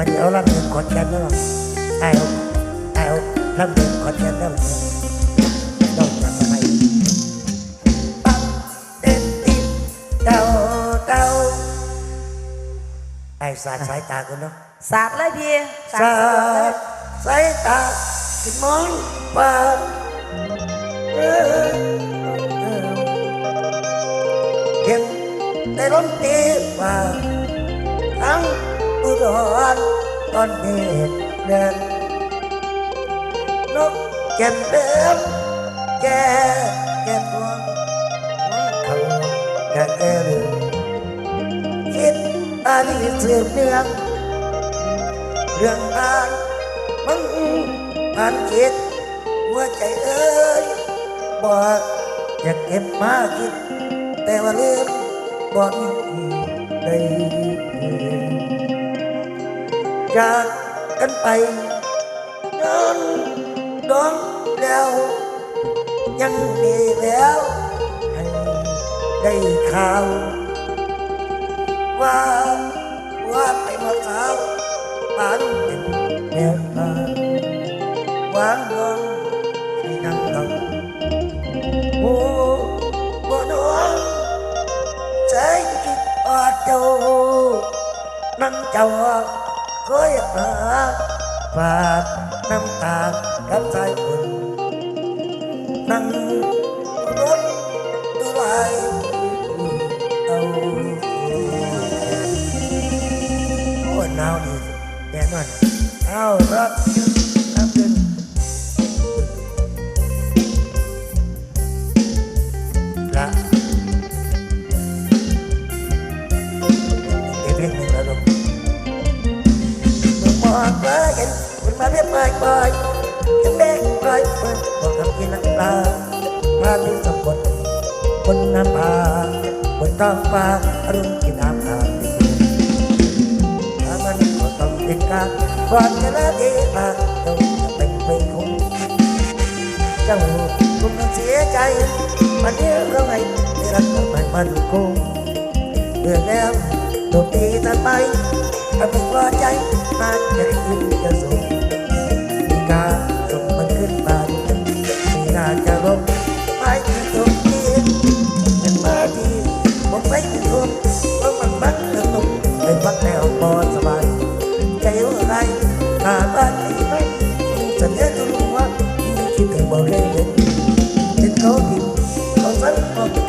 มันเดี๋ยวรับเงินขอแชร์แล้วไอ้เอาไอ้เอารับเงินขอแชร์แล้วต้องทำอะไรปั๊บเด็ดติดเดาเดาไอ้สาดสายตาคุณเนาะสาดเลยพี่สาดสายตาขึ้นมองฟ้าเออเออเห็นได้ล้นตีฟ้าทั้ง อุดรตอนนี้เดินนกเก็บเดิมแกแก่ตัวว่าเขาจะแกลืมคิดอะไรสืบเนื่องเรื่องผ่านมันผ่านคิดหัวใจเอ้ยบอกอยากเก็บมาคิด แต่ว่าลืมบอกได้ จากกันไปนอนดองแล้ว ยังมีแล้วให้ได้ข่าว ว่าว่าไปมาขาวปานเป็นแนวทาวางลงให้นั่งลงโอ้บ่นวงใจคิดอดเจ้านั่งเจ้า คอยหาฝากน้ำตากับใจคนนั่งรถตุลายเอาโอ้ยหนาวดีแน่นอนเอารับ เห็นคุณมาเรียบร้อยบ่อยยังแดงบ่อยเปิดบอกกับกินน้ำตามาที่สะกดบนน้ำผาบนท้องฟ้าอรุณกินน้ำตาถ้ามันก็ต้องเป็นการก่อนจะละดีมาเจ้าจะเป็นไปคงเจ้าคงต้องเสียใจมันเนี้ยก็ไม่ได้รักกันมันมันคงเดือดแล้วตัวตี บ้านแค่คืนจะส่งมีกาส่งมันขึ้นบ้มีงานจะลงไปที่ทีเป็นมาดีผมไปที่ตรงว่ามันบักกระตุกเป็นวัดแนวบอสบายใจว่ไรหาบ้านที่ไม่ฉันเยอะจนรู้ว่าที่คิดถึงบ่เล่เล่เป็นเขาดิขาสั่งบอก